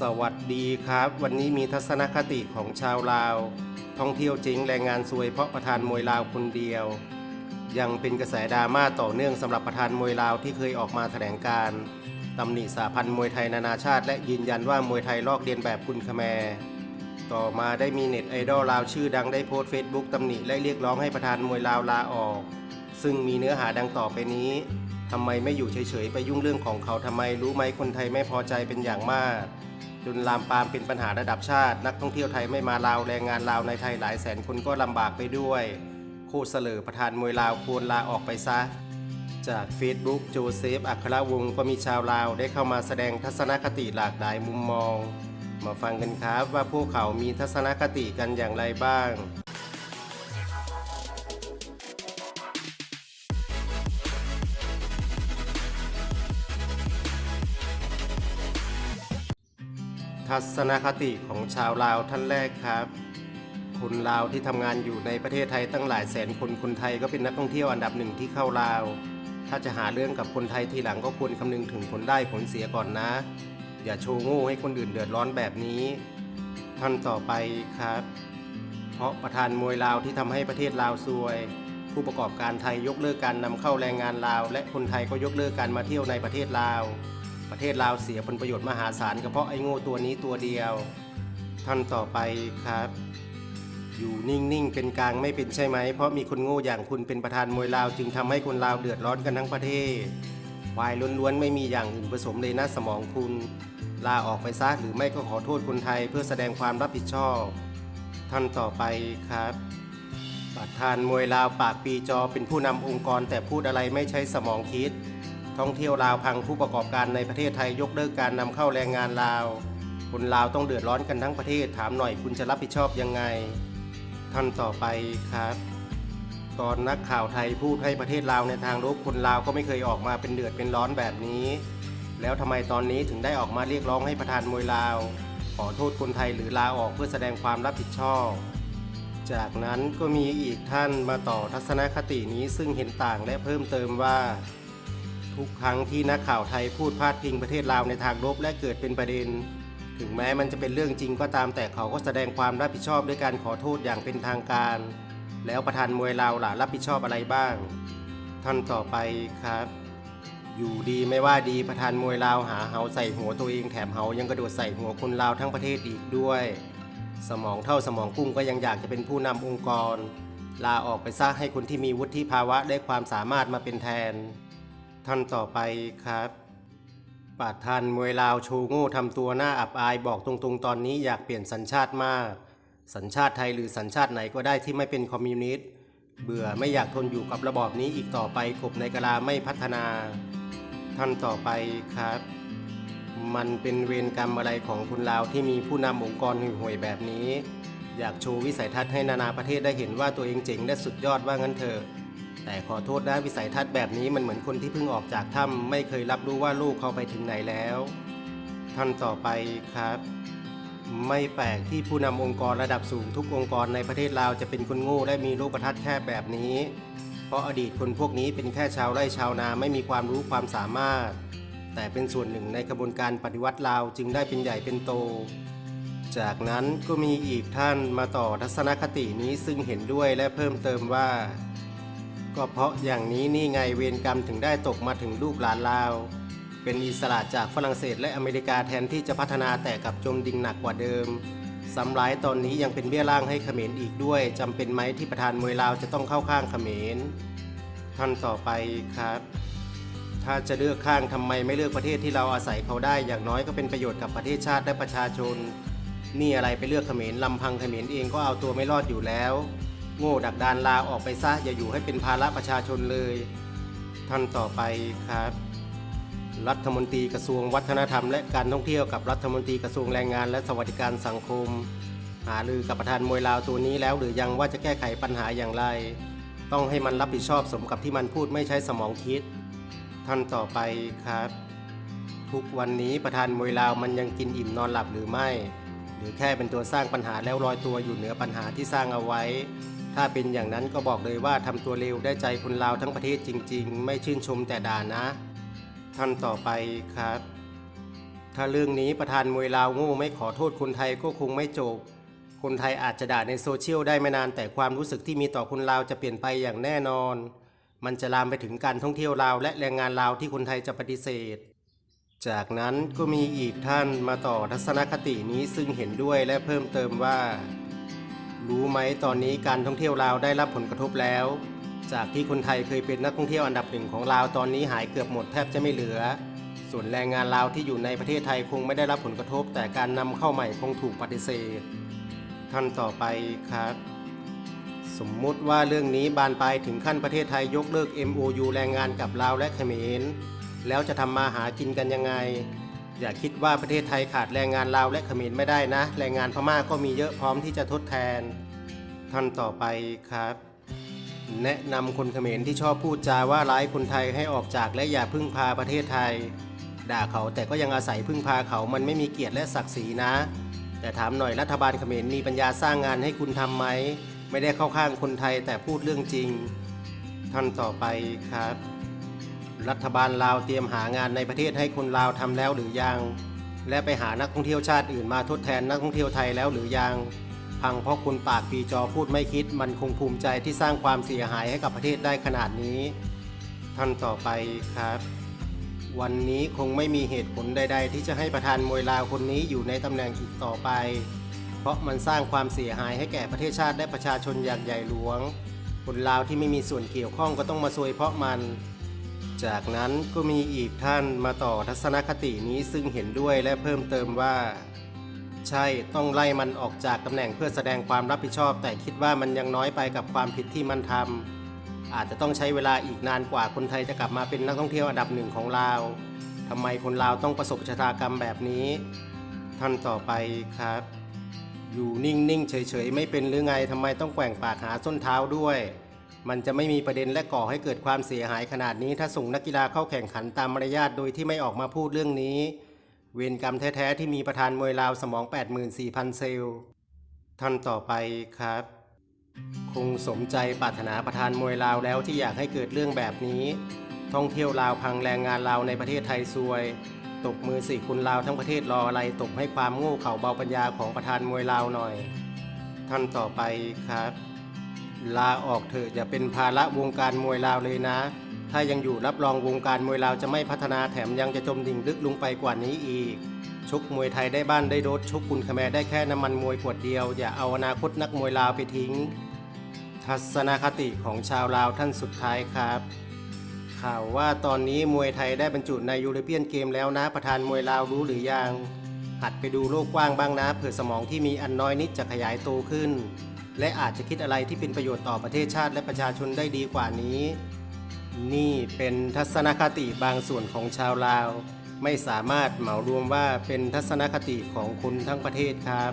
สวัสดีครับ วันนี้มีทัศนคติของชาวลาว ท่องเที่ยวจริงแรงงานซวยเพราะประธานมวยลาวคนเดียว ยังเป็นกระแสดราม่าต่อเนื่องสำหรับประธานมวยลาวที่เคยออกมาแถลงการตำหนิสาพันธ์มวยไทยนานาชาติ และยืนยันว่ามวยไทยลอกเลียนแบบคุณคแมต่อมาได้มีเน็ตไอดอลลาวชื่อดังได้โพสต์เฟซบุ๊กตำหนิและเรียกร้องให้ประธานมวยลาวลาออก ซึ่งมีเนื้อหาดังต่อไปนี้ทำไมไม่อยู่เฉยๆ ไปยุ่งเรื่องของเขาทำไมรู้ไหมคนไทยไม่พอใจเป็นอย่างมาก จนลามปามเป็นปัญหาระดับชาติ นักท่องเที่ยวไทยไม่มาลาวแรงงานลาวในไทยหลายแสนคนก็ลำบากไปด้วยโคเสลอประธานมวยลาวควรลาออกไปซะ จาก Facebook โจเซฟ อัครวงศ์ก็มีชาวลาวได้เข้ามาแสดงทัศนคติหลากหลายมุมมอง มาฟังกันครับว่าพวกเขามีทัศนคติกันอย่างไรบ้าง ทัศนคติของชาวลาวท่านแรกครับ คนลาวที่ทำงานอยู่ในประเทศไทยตั้งหลายแสนคนคนไทยก็เป็นนักท่องเที่ยวอันดับหนึ่งที่เข้าลาว ถ้าจะหาเรื่องกับคนไทยทีหลังก็ควรคำนึงถึงผลได้ผลเสียก่อนนะ อย่าโชว์โง่ให้คนอื่นเดือดร้อนแบบนี้ท่านต่อไปครับ เพราะประธานมวยลาวที่ทำให้ประเทศลาวซวย ผู้ประกอบการไทยยกเลิกการนำเข้าแรงงานลาว และคนไทยก็ยกเลิกการมาเที่ยวในประเทศลาว ประเทศลาวเสียผลประโยชน์มหาศาลก็เพราะไอ้โง่ตัวนี้ตัวเดียว ท่านต่อไปครับ อยู่นิ่งๆเป็นกลางไม่เป็นใช่ไหม เพราะมีคนโง่อย่างคุณเป็นประธานมวยลาว จึงทำให้คนลาวเดือดร้อนกันทั้งประเทศวายล้วนๆไม่มีอย่างอื่นผสมเลยนะสมองคุณ ลาออกไปซะหรือไม่ก็ขอโทษคนไทยเพื่อแสดงความรับผิดชอบ ท่านต่อไปครับประธานมวยลาวปากปีจอเป็นผู้นำองค์กรแต่พูดอะไรไม่ใช้สมองคิด ท่องเที่ยวลาวพังผู้ประกอบการในประเทศไทยยกเลิกการนำเข้าแรงงานลาว คนลาวต้องเดือดร้อนกันทั้งประเทศถามหน่อยคุณจะรับผิดชอบยังไง ท่านต่อไปครับ ตอนนักข่าวไทยพูดให้ประเทศลาวในทางลบคนลาวก็ไม่เคยออกมาเป็นเดือดเป็นร้อนแบบนี้ แล้วทำไมตอนนี้ถึงได้ออกมาเรียกร้องให้ประธานมวยลาว ขอโทษคนไทยหรือลาออกเพื่อแสดงความรับผิดชอบจากนั้นก็มีอีกท่านมาต่อทัศนคตินี้ซึ่งเห็นต่างและเพิ่มเติมว่า ทุกครั้งที่นักข่าวไทยพูดพาดพิงประเทศลาวในทางลบและเกิดเป็นประเด็น ถึงแม้มันจะเป็นเรื่องจริงก็ตามแต่เขาก็แสดงความรับผิดชอบด้วยการขอโทษอย่างเป็นทางการ แล้วประธานมวยลาวล่ะรับผิดชอบอะไรบ้าง ท่านต่อไปครับ อยู่ดีไม่ว่าดีประธานมวยลาวหาเหาใส่หัวตัวเองแถมเหายังกระโดดใส่หัวคนลาวทั้งประเทศอีกด้วย สมองเท่าสมองกุ้งก็ยังอยากจะเป็นผู้นำองค์กร ลาออกไปซะให้คนที่มีวุฒิภาวะได้ความสามารถมาเป็นแทน ท่านต่อไปครับประธานมวยลาวโชว์โง่ทำตัวหน้าอับอายบอกตรงๆ ตอนนี้อยากเปลี่ยนสัญชาติมาก สัญชาติไทยหรือสัญชาติไหนก็ได้ที่ไม่เป็นคอมมิวนิสต์เบื่อไม่อยากทนอยู่กับระบอบนี้อีกต่อไปกบในกะลาไม่พัฒนา ท่านต่อไปครับ มันเป็นเวรกรรมอะไรของคุณลาวที่มีผู้นำองค์กรห่วยๆแบบนี้ อยากโชว์วิสัยทัศน์ให้นานาประเทศได้เห็นว่าตัวเองเจ๋งและสุดยอดว่างั้นเถอะ แต่ขอโทษนะวิสัยทัศน์แบบนี้มันเหมือนคนที่เพิ่งออกจากถ้ำไม่เคยรับรู้ว่าลูกเขาไปถึงไหนแล้ว ท่านต่อไปครับ ไม่แปลกที่ผู้นำองค์กรระดับสูงทุกองค์กรในประเทศลาวจะเป็นคนโง่และมีโลกทัศน์แคบแบบนี้ เพราะอดีตคนพวกนี้เป็นแค่ชาวไร่ชาวนาไม่มีความรู้ความสามารถ แต่เป็นส่วนหนึ่งในกระบวนการปฏิวัติลาวจึงได้เป็นใหญ่เป็นโตจากนั้นก็มีอีกท่านมาต่อทัศนคตินี้ซึ่งเห็นด้วยและเพิ่มเติมว่า ก็เพราะอย่างนี้นี่ไงเวรกรรมถึงได้ตกมาถึงลูกหลานลาว เป็นอิสระจากฝรั่งเศสและอเมริกาแทนที่จะพัฒนาแต่กับจมดิ่งหนักกว่าเดิมซ้ำร้ายตอนนี้ยังเป็นเบี้ยล่างให้เขมรอีกด้วยจำเป็นไหมที่ประธานมวยลาวจะต้องเข้าข้างเขมรท่านต่อไปครับ ถ้าจะเลือกข้างทำไมไม่เลือกประเทศที่เราอาศัยเขาได้อย่างน้อยก็เป็นประโยชน์กับประเทศชาติและประชาชน นี่อะไรไปเลือกเขมรลำพังเขมรเองก็เอาตัวไม่รอดอยู่แล้ว โง่ดักดานลาออกไปซะอย่าอยู่ให้เป็นภาระประชาชนเลย ท่านต่อไปครับ รัฐมนตรีกระทรวงวัฒนธรรม และการท่องเที่ยวกับรัฐมนตรีกระทรวงแรงงาน และสวัสดิการสังคม หารือกับประธานมวยลาวตัวนี้แล้วหรือยังว่าจะแก้ไขปัญหาอย่างไร ต้องให้มันรับผิดชอบสมกับที่มันพูดไม่ใช้สมองคิด ท่านต่อไปครับ ทุกวันนี้ประธานมวยลาวมันยังกินอิ่มนอนหลับหรือไม่ หรือแค่เป็นตัวสร้างปัญหาแล้วลอยตัวอยู่เหนือปัญหาที่สร้างเอาไว้ ถ้าเป็นอย่างนั้นก็บอกเลยว่าทำตัวเร็วได้ใจคนลาวทั้งประเทศจริง ๆ ไม่ชื่นชมแต่ด่านะ ท่านต่อไปครับ ถ้าเรื่องนี้ประธานมวยลาวโง่ไม่ขอโทษคนไทยก็คงไม่จบ คนไทยอาจจะด่าในโซเชียลได้ไม่นานแต่ความรู้สึกที่มีต่อคนลาวจะเปลี่ยนไปอย่างแน่นอน มันจะลามไปถึงการท่องเที่ยวลาวและแรงงานลาวที่คนไทยจะปฏิเสธจากนั้นก็มีอีกท่านมาต่อทัศนคตินี้ซึ่งเห็นด้วยและเพิ่มเติมว่า รู้ไหมตอนนี้การท่องเที่ยวลาวได้รับผลกระทบแล้ว จากที่คนไทยเคยเป็นนักท่องเที่ยวอันดับหนึ่งของลาวตอนนี้หายเกือบหมดแทบจะไม่เหลือ ส่วนแรงงานลาวที่อยู่ในประเทศไทยคงไม่ได้รับผลกระทบ แต่การนำเข้าใหม่คงถูกปฏิเสธท่านต่อไปครับสมมุติว่าเรื่องนี้บานปลายถึงขั้นประเทศไทยยกเลิก MOU แรงงานกับลาวและเขมรแล้วจะทำมาหากินกันยังไง อย่าคิดว่าประเทศไทยขาดแรงงานลาวและเขมรไม่ได้นะ แรงงานพม่าก็มีเยอะพร้อมที่จะทดแทนท่านต่อไปครับ แนะนำคนเขมรที่ชอบพูดจาว่าร้ายคนไทยให้ออกจากและอย่าพึ่งพาประเทศไทย ด่าเขาแต่ก็ยังอาศัยพึ่งพาเขามันไม่มีเกียรติและศักดิ์ศรีนะ แต่ถามหน่อยรัฐบาลเขมรมีปัญญาสร้างงานให้คุณทำไหมไม่ได้เข้าข้างคนไทยแต่พูดเรื่องจริง ท่านต่อไปครับ รัฐบาลลาวเตรียมหางานในประเทศให้คนลาวทำแล้วหรือยัง และไปหานักท่องเที่ยวชาติอื่นมาทดแทนนักท่องเที่ยวไทยแล้วหรือยัง พังเพราะคุณปากปีจอพูดไม่คิด มันคงภูมิใจที่สร้างความเสียหายให้กับประเทศได้ขนาดนี้ ท่านต่อไปครับ วันนี้คงไม่มีเหตุผลใด ๆ ที่จะให้ประธานมวยลาวคนนี้อยู่ในตำแหน่งอีกต่อไป เพราะมันสร้างความเสียหายให้แก่ประเทศชาติและประชาชนอย่างใหญ่หลวงคนลาวที่ไม่มีส่วนเกี่ยวข้องก็ต้องมาซวยเพราะมัน จากนั้นก็มีอีกท่านมาต่อทัศนคตินี้ซึ่งเห็นด้วยและเพิ่มเติมว่า ใช่ต้องไล่มันออกจากตำแหน่งเพื่อแสดงความรับผิดชอบ แต่คิดว่ามันยังน้อยไปกับความผิดที่มันทำอาจจะต้องใช้เวลาอีกนานกว่าคนไทยจะกลับมาเป็นนักท่องเที่ยวอันดับหนึ่งของลาวทำไมคนลาวต้องประสบชะตากรรมแบบนี้ ท่านต่อไปครับ อยู่นิ่งๆเฉยๆไม่เป็นหรือไงทำไมต้องแกว่งปากหาส้นเท้าด้วย มันจะไม่มีประเด็นและก่อให้เกิดความเสียหายขนาดนี้ถ้าส่งนักกีฬาเข้าแข่งขันตามมารยาทโดยที่ไม่ออกมาพูดเรื่องนี้ เวรกรรมแท้ ๆ ที่มีประธานมวยลาวสมอง 84,000 เซลล์ท่านต่อไปครับ คงสมใจปรารถนาประธานมวยลาวแล้วที่อยากให้เกิดเรื่องแบบนี้ ท่องเที่ยวลาวพังแรงงานลาวในประเทศไทยซวย ตบมือสี่คุณลาวทั้งประเทศรออะไรตบให้ความโง่เขลาเบาปัญญาของประธานมวยลาวหน่อย ท่านต่อไปครับ ลาออกเถอะอย่าเป็นภาระวงการมวยลาวเลยนะ ถ้ายังอยู่รับรองวงการมวยลาวจะไม่พัฒนาแถมยังจะจมดิ่งลึกลงไปกว่านี้อีก ชกมวยไทยได้บ้านได้รถชกคุณขแมได้แค่น้ำมันมวยขวดเดียว อย่าเอาอนาคตนักมวยลาวไปทิ้ง ทัศนคติของชาวลาวท่านสุดท้ายครับ ข่าวว่าตอนนี้มวยไทยได้บรรจุในยูโรเปียนเกมแล้วนะประธานมวยลาวรู้หรือยังหัดไปดูโลกกว้างบ้างนะเผื่อสมองที่มีอันน้อยนิดจะขยายโตขึ้น และอาจจะคิดอะไรที่เป็นประโยชน์ต่อประเทศชาติและประชาชนได้ดีกว่านี้ นี่เป็นทัศนคติบางส่วนของชาวลาว ไม่สามารถเหมารวมว่าเป็นทัศนคติของคนทั้งประเทศครับ